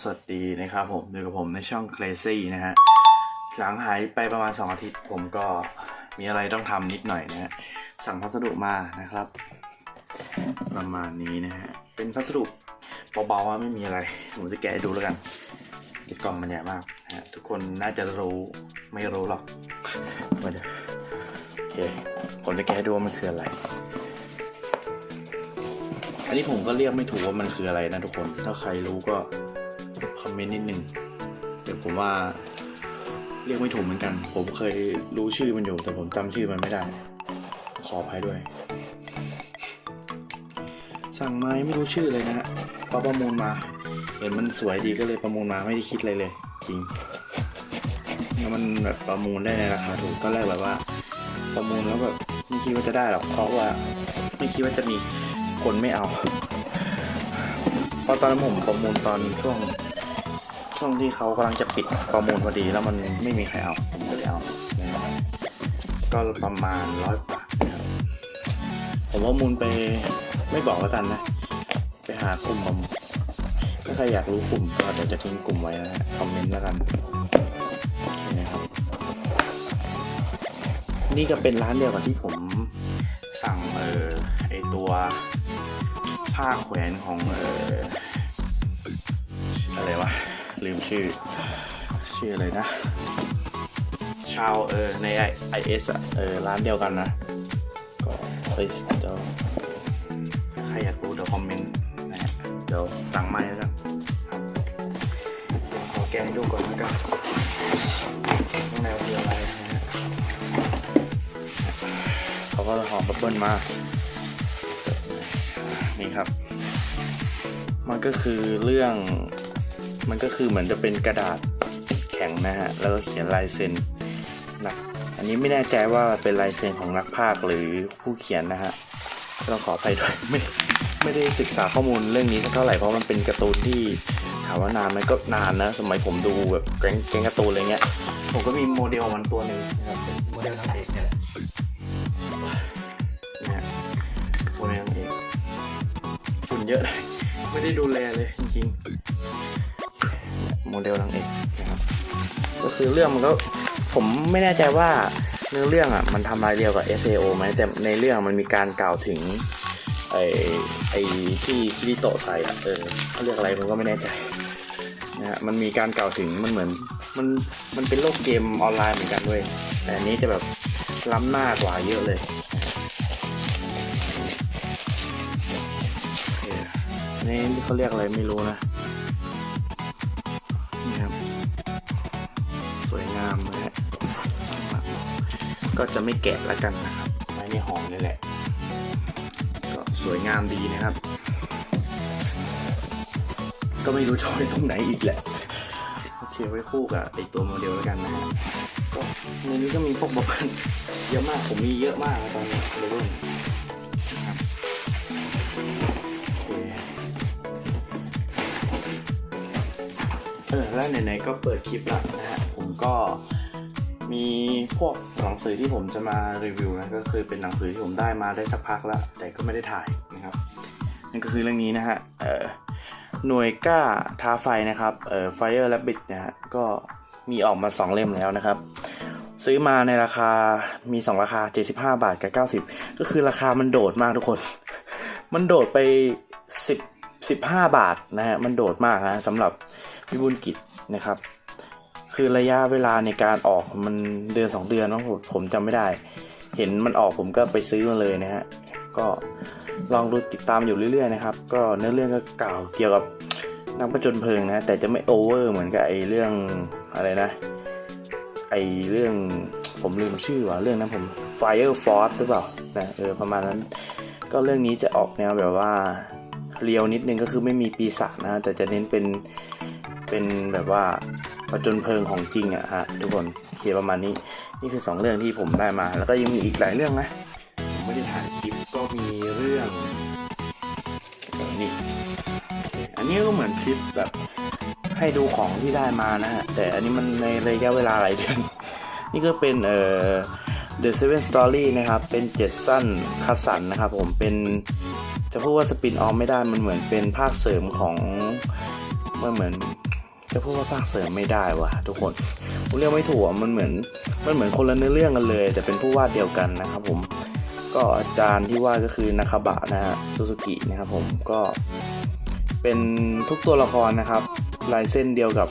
สวัสดีนะครับผมอยู่กับผมในช่อง Crazy นะฮะ หลังหายไปประมาณ 2 อาทิตย์ผมก็มีอะไรต้องทำนิดหน่อยนะฮะ สั่งพัสดุมานะครับ ประมาณนี้นะฮะ เป็นพัสดุเบาๆไม่มีอะไร ผมจะแกะดูแล้วกันกล่องมันใหญ่มากนะฮะทุกคนน่าจะรู้ไม่รู้หรอกมาเดี๋ยวโอเค ผมจะแกะดูว่ามันคืออะไรอันนี้ผมก็เรียกไม่ถูกว่ามันคืออะไรนะทุกคน ถ้าใครรู้ก็ มเมนต์นิดนึงเดี๋ยวผมว่าเรียกไม่ถูกเหมือนกัน ผมเคยรู้ชื่อมันอยู่ แต่ผมจำชื่อมันไม่ได้ ขออภัยด้วย สั่งไมาไม่รู้ชื่อเลยนะฮะพอประมูลมา เห็นมันสวยดีก็เลยประมูลมาไม่ได้คิดอะไรเลย จริงแล้วมันแบบประมูลได้ในราคาถูกก็แรกแบบว่า ประมูลแล้วแบบไม่คิดว่าจะได้หรอกเพราะว่าไม่คิดว่าจะมีคนไม่เอาพราะตอนนั้นผมประมูลตอนช่วง ช่วงที่เขากำลังจะปิดประมูลพอดีแล้วมันไม่มีใครเอาผมก็เลยเอาก็ประมาณร้อยบาทนะครับผมประมูลไปไม่บอกแล้วกันนะ ไปหากลุ่มประมูลถ้าใครอยากรู้กลุ่มก็เดี๋ยวจะทิ้งกลุ่มไว้นะคอมเมนต์แล้วกันนะครับนี่ก็เป็นร้านเดียวกับที่ผมสั่งเออไอตัวผ้าแขวนของเอออะไรวะ ลืมชื่อ ชื่ออะไรนะ ชาวเออในไอเอสอะเออร้านเดียวกันนะ ก็เฮ้ยเดี๋ยวใครอยากรู้เดี๋ยวคอมเมนต์นะฮะเดี๋ยวสั่งไม้แล้วกันครับขอแกะให้ดูก่อนแล้วกันข้างในคืออะไรนะฮะเขาก็หอมบับเบิ้ลมานี่ครับ มันก็คือเรื่อง มันก็คือเหมือนจะเป็นกระดาษแข็งนะฮะ แล้วก็เขียนลายเซ็นนะอันนี้ไม่แน่ใจว่าเป็นลายเซ็นของนักพากย์หรือผู้เขียนนะฮะก็ต้องขอไปด้วยไม่ไม่ได้ศึกษาข้อมูลเรื่องนี้สักเท่าไหร่เพราะมันเป็นการ์ตูนที่ถามว่านานไหมก็นานนะ สมัยผมดูแบบแก๊งแก๊งการ์ตูนอะไรเงี้ย ผมก็มีโมเดลมันตัวหนึ่งนะครับเป็นโมเดลนางเอกเนี่ยแหละนะฮะโมเดลนางเอกฝุ่นเยอะเลยไม่ได้ดูแลเลยจริงๆ โมเดลนางเอกนะครับก็คือเรื่องมันก็ผมไม่แน่ใจว่าเนื้อเรื่องอะมันทำรายเดียวกับ SAO ไหมแต่ในเรื่องมันมีการกล่าวถึงไอ้ไอ้ที่คิริโตใส่อะเออเขาเรียกอะไรผมก็ไม่แน่ใจนะฮะมันมีการกล่าวถึงมันเหมือนมันมันเป็นโลกเกมออนไลน์เหมือนกันด้วยแต่อันนี้จะแบบล้ำหน้ากว่าเยอะเลยเนนี่เขาเรียกอะไรไม่รู้นะามนะฮะก็จะไม่แกะแล้วกันนะครับไว้ในห่อนี่แหละ ก็สวยงามดีนะครับ ก็ไม่รู้จะไว้ตรงไหนอีกแหละ โอเคไว้คู่กับไอตัวโมเดลแล้วกันนะฮะก็ในนี้ก็มีพวกบับเบิ้ลเยอะมากผมมีเยอะมากตอนนี้เลนะครับโอเออแล้วไหนๆก็เปิดคลิปล้วนะฮะ ผมก็มีพวกหนังสือที่ผมจะมารีวิวนะก็คือเป็นหนังสือที่ผมได้มาได้สักพักแล้ว แต่ก็ไม่ได้ถ่ายนะครับนั่นก็คือเรื่องนี้นะฮะเอ่อหน่วยกล้าท้าไฟนะครับเอ่อ Fire Rabbit นะฮะก็มีออกมา 2 เล่มแล้วนะครับ ซื้อมาในราคามี 2 ราคา 75 บาทกับ 90 ก็คือราคามันโดดมากทุกคน มันโดดไป 10 15 บาทนะฮะมันโดดมากฮะสำหรับวิบุญกิจนะครับ คือระยะเวลาในการออกมันเดือน2 เดือนมั้งผมผมจำไม่ได้ เห็นมันออกผมก็ไปซื้อมาเลยนะฮะก็ลองดูติดตามอยู่เรื่อยๆนะครับ ก็เนื้อเรื่องก็กล่าวเกี่ยวกับนักประจนเพลิงนะ แต่จะไม่โอเวอร์เหมือนกับไอ้เรื่องอะไรนะ ไอ้เรื่องผมลืมชื่อว่ะเรื่องนั้นผม Fire Force หรือเปล่านะเออประมาณนั้น ก็เรื่องนี้จะออกแนวแบบว่าเรียวนิดนึงก็คือไม่มีปีศาจนะ แต่จะเน้นเป็นเป็นแบบว่า ประจนเพลิงของจริงอะฮะทุกคนเคประมาณนี้ นี่คือ 2 เรื่องที่ผมได้มา แล้วก็ยังมีอีกหลายเรื่องนะ ผมไม่ได้ถ่ายคลิปก็มีเรื่องนี่อันนี้ก็เหมือนคลิปแบบให้ดูของที่ได้มานะฮะ แต่อันนี้มันในระยะเวลาหลายเดือน นี่ก็เป็นเอ่อ The Seven Story นะครับ เป็นเจ็ดสั้นคัสสันนะครับผม เป็นจะพูดว่าสปินออฟไม่ได้ มันเหมือนเป็นภาคเสริมของมันเหมือน จะพูดว่าภาคเสริมไม่ได้ว่ะทุกคนผมเรียกไม่ถูกอะมันเหมือนมันเหมือนคนละเนื้อเรื่องกันเลย แต่เป็นผู้วาดเดียวกันนะครับผมก็อาจารย์ที่วาดก็คือนาคาบะนะฮะซูซูกินะครับผมก็เป็นทุกตัวละครนะครับลายเส้นเดียวกับ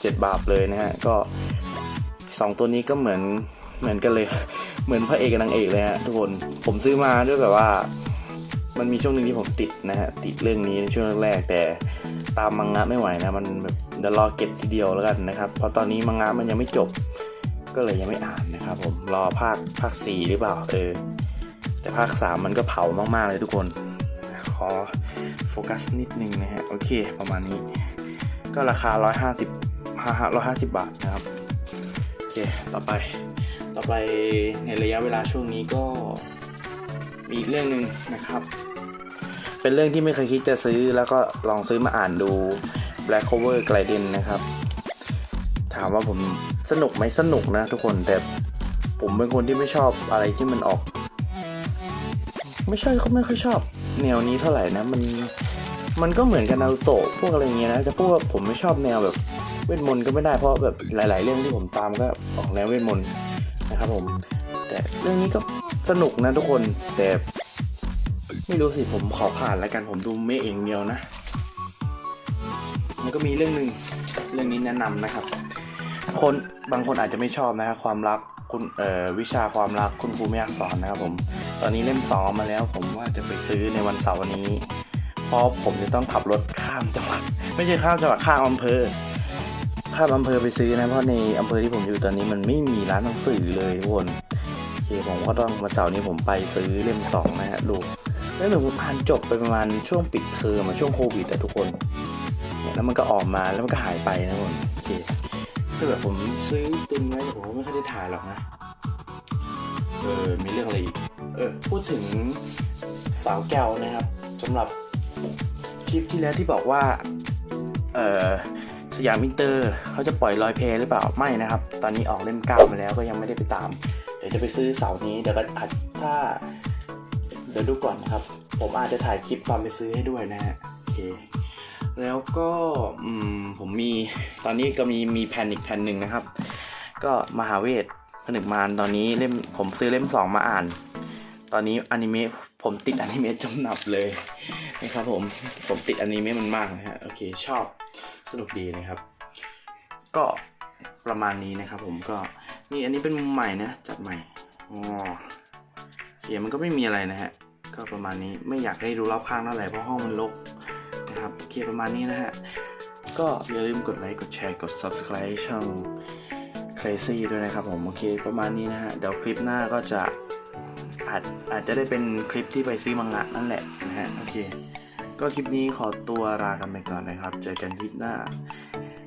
เจ็ดบาปเลยนะฮะก็สองตัวนี้ก็เหมือนเหมือนกันเลย เหมือนพระเอกกับนางเอกเลยฮะทุกคนผมซื้อมาด้วยแบบว่า มันมีช่วงหนึ่งที่ผมติดนะฮะติดเรื่องนี้ในช่วงแรกแต่ตามมังงะไม่ไหวนะมันแบบเดี๋ยวรอเก็บทีเดียวแล้วกันนะครับเพราะตอนนี้มังงะมันยังไม่จบ ก็เลยยังไม่อ่านนะครับผมรอภาคภาคสี่หรือเปล่าเออแต่ภาคสามมันก็เผามากๆเลยทุกคนขอโฟกัสนิดนึงนะฮะโอเคประมาณนี้ ก็ราคา 150 150 บาทนะครับโอเคต่อไปต่อไปในระยะเวลาช่วงนี้ก็ มีอีกเรื่องหนึ่งนะครับ เป็นเรื่องที่ไม่เคยคิดจะซื้อแล้วก็ลองซื้อมาอ่านดู Black Cover g l i d e n นะครับ ถามว่าผมสนุกไหมสนุกนะทุกคนแต่ผมเป็นคนที่ไม่ชอบอะไรที่มันออก ไม่ใช่เขาไม่ค่อยชอบ แนวนี้เท่าไหร่นะมันมันก็เหมือนกับนารูโตะพวกอะไรเงี้ยนะจะพูดว่าผมไม่ชอบแนวแบบเวทมนต์ก็ไม่ได้เพราะแบบหลาย ๆ เรื่องที่ผมตามก็ออกแนวเวทมนต์นะครับผม แต่เรื่องนี้ก็ สนุกนะทุกคนแต่ไม่รู้สิผมขอผ่านแล้วกันผมดูไม่เองเดียวนะ มันก็มีเรื่องหนึ่งเรื่องนี้แนะนำนะครับ คนบางคนอาจจะไม่ชอบนะครับความรักคุณเอ่อวิชาความรักคุณครูไม่อยากสอนนะครับผมตอนนี้เล่มสองมาแล้ว ผมว่าจะไปซื้อในวันเสาร์นี้เพราะผมจะต้องขับรถข้ามจังหวัดไม่ใช่ข้ามจังหวัดข้ามอำเภอข้ามอำเภอไปซื้อนะเพราะในอำเภอที่ผมอยู่ตอนนี้มันไม่มีร้านหนังสือเลยทุกคน โอเคผมก็ต้องวันเสาร์นี้ผมไปซื้อเล่มสองนะฮะดูแล้วหนูอ่านจบไปประมาณช่วงปิดเทอมช่วงโควิดอะทุกคน แล้วมันก็ออกมาแล้วมันก็หายไปนะทุกคนโอเคคือแบบผมซื้อตุนไว้แต่ผมไม่ค่อยได้ถ่ายหรอกนะเออมีเรื่องอะไรอีกเออพูดถึงสาวแก้วนะครับสำหรับคลิปที่แล้วที่บอกว่าเออสยามอินเตอร์เขาจะปล่อยลอยเพลหรือเปล่าไม่นะครับ ตอนนี้ออกเล่มเก้ามาแล้วก็ยังไม่ได้ไปตาม ดี๋ยวจะไปซื้อเสาร์นี้เดี๋ยวก็อาจถ้า เดี๋ยวดูก่อนนะครับ ผมอาจจะถ่ายคลิปตอนไปซื้อให้ด้วยนะฮะโอเค แล้วก็อืมผมมีตอนนี้ก็มีมีแผ่นอีกแผ่นหนึ่งนะครับ ก็มหาเวทผนึกมารตอนนี้เล่มผมซื้อเล่มสองมาอ่าน ตอนนี้อนิเมะผมติดอนิเมะจนหนับเลยนะครับผมผมติดอนิเมะมันมากนะฮะโอเคชอบสนุกดีนะครับ ก็ ประมาณนี้นะครับผมก็นี่อันนี้เป็นมุมใหม่นะจัดใหม่อ๋อเขียมันก็ไม่มีอะไรนะฮะก็ประมาณนี้ไม่อยากให้ดูรอบข้างเท่าไหร่เพราะห้องมันรกนะครับโอเคประมาณนี้นะฮะก็อย่าลืมกดไลค์กดแชร์กด subscribe ช่อง crazy ด้วยนะครับผมโอเคประมาณนี้นะฮะเดี๋ยวคลิปหน้าก็จะอาจอาจจะได้เป็นคลิปที่ไปซื้อมังงะนั่นแหละนะฮะโอเค ก็คลิปนี้ขอตัวลากันไปก่อนนะครับ เจอกันคลิปหน้า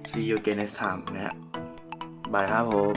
see you again next time นะฮะ บายครับผม